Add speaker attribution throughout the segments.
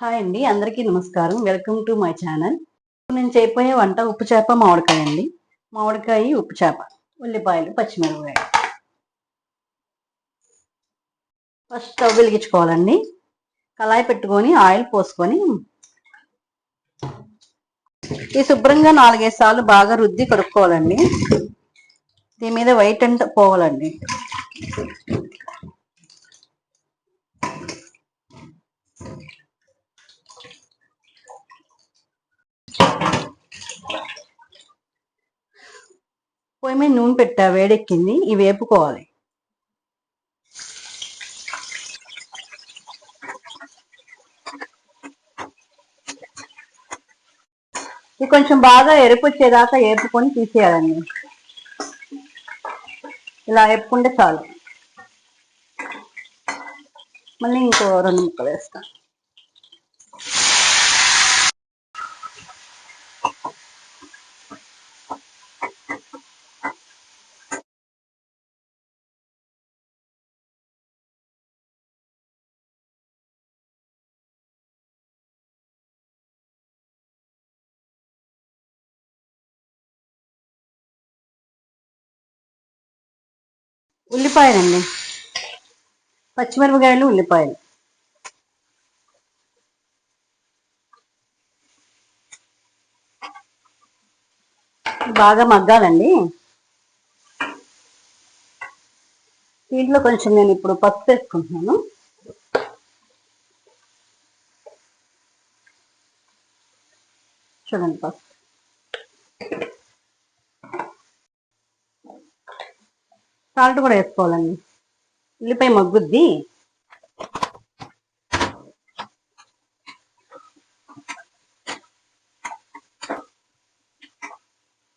Speaker 1: Hi అండి అందరికీ నమస్కారం. Welcome to my channel. నేను చేయబోయే వంట ఉప్పు చేప మామిడికాయ అండి. మామిడికాయ ఉప్పు చేప ఉల్లిపాయలు పచ్చిమిరపకాయ. ఫస్ట్ స్టవ్ వెలిగించుకోవాలండి. కళాయి పెట్టుకొని ఆయిల్ పోసుకొని. ఈ శుభ్రంగా నాలుగైదు సార్లు బాగా రుద్ది కడుక్కోవాలండి. దీని మీద వైట్ అంట పోవాలండి. పొయ్యి మీద నూనె పెట్టా వేడెక్కింది ఇవి వేపుకోవాలి ఇది కొంచెం బాగా ఎరుపు వచ్చేదాకా వేపుకొని తీసేయాలండి. ఇలా వేపుకుంటే చాలు. మళ్ళీ ఇంకో రెండు ముక్కలు వేస్తాను ఉల్లిపాయలండి. పచ్చిమిరపకాయలు ఉల్లిపాయలు. బాగా మగ్గాలండి. దీంట్లో కొంచెం నేను ఇప్పుడు పసుపు వేసుకుంటున్నాను. చూడండి పసుపు. సాల్ట్ కూడా వేసుకోవాలండి. ఉల్లిపాయ మగ్గుద్ది.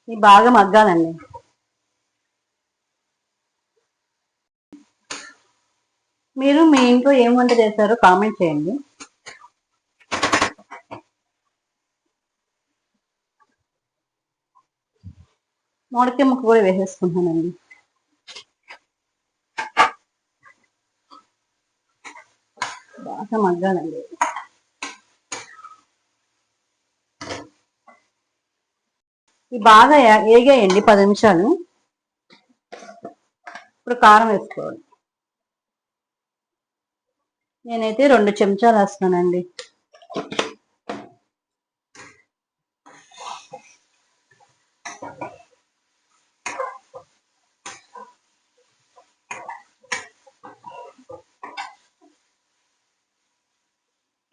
Speaker 1: ఇది బాగా మగ్గాలండి. మీరు మీ ఇంట్లో ఏం వంట చేశారో కామెంట్ చేయండి. మామిడికాయ ముక్క కూడా వేసేసుకుంటానండి బాగా మగ్గాలండి. ఇవి బాగా ఏగాయండి పది నిమిషాలు. ఇప్పుడు కారం వేసుకోవాలి. నేనైతే రెండు చెంచాలు వేస్తున్నానండి.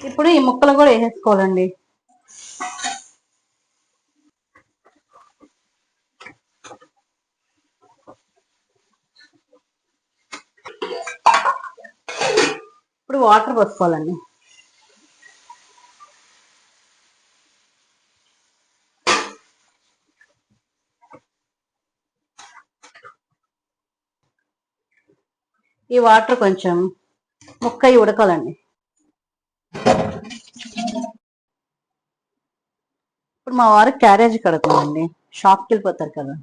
Speaker 1: ఇప్పుడు ఈ ముక్కలు కూడా వేసేసుకోవాలండి. ఇప్పుడు వాటర్ పోసుకోవాలండి. ఈ వాటర్ కొంచెం ముక్క ఉడకాలండి. ఇప్పుడు మా వారు క్యారేజ్ కడుతుందండి షాప్కి వెళ్ళిపోతారు కదా.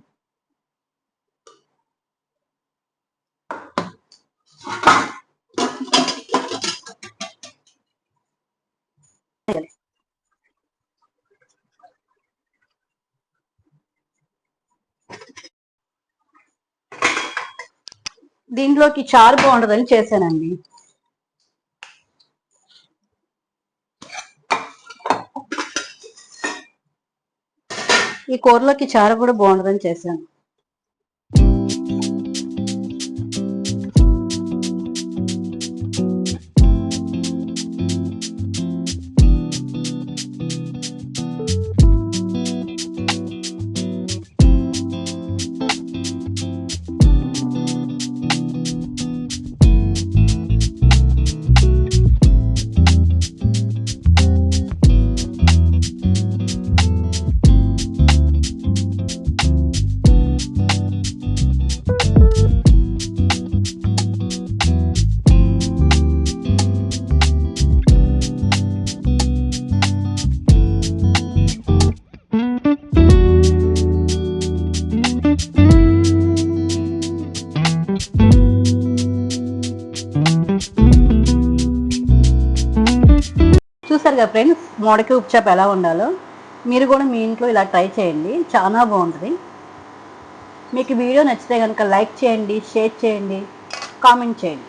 Speaker 1: దీంట్లోకి చారు బాగుంటుందని చేశానండి. ఈ కూరలోకి చారు కూడా బాగుంటుందని చేశాను. కదా ఫ్రెండ్స్ మామిడికాయ ఉప్చాప్ ఎలా ఉండాలో మీరు కూడా మీ ఇంట్లో ఇలా ట్రై చేయండి. చాలా బాగుంటుంది. మీకు వీడియో నచ్చితే కనుక లైక్ చేయండి షేర్ చేయండి కామెంట్ చేయండి.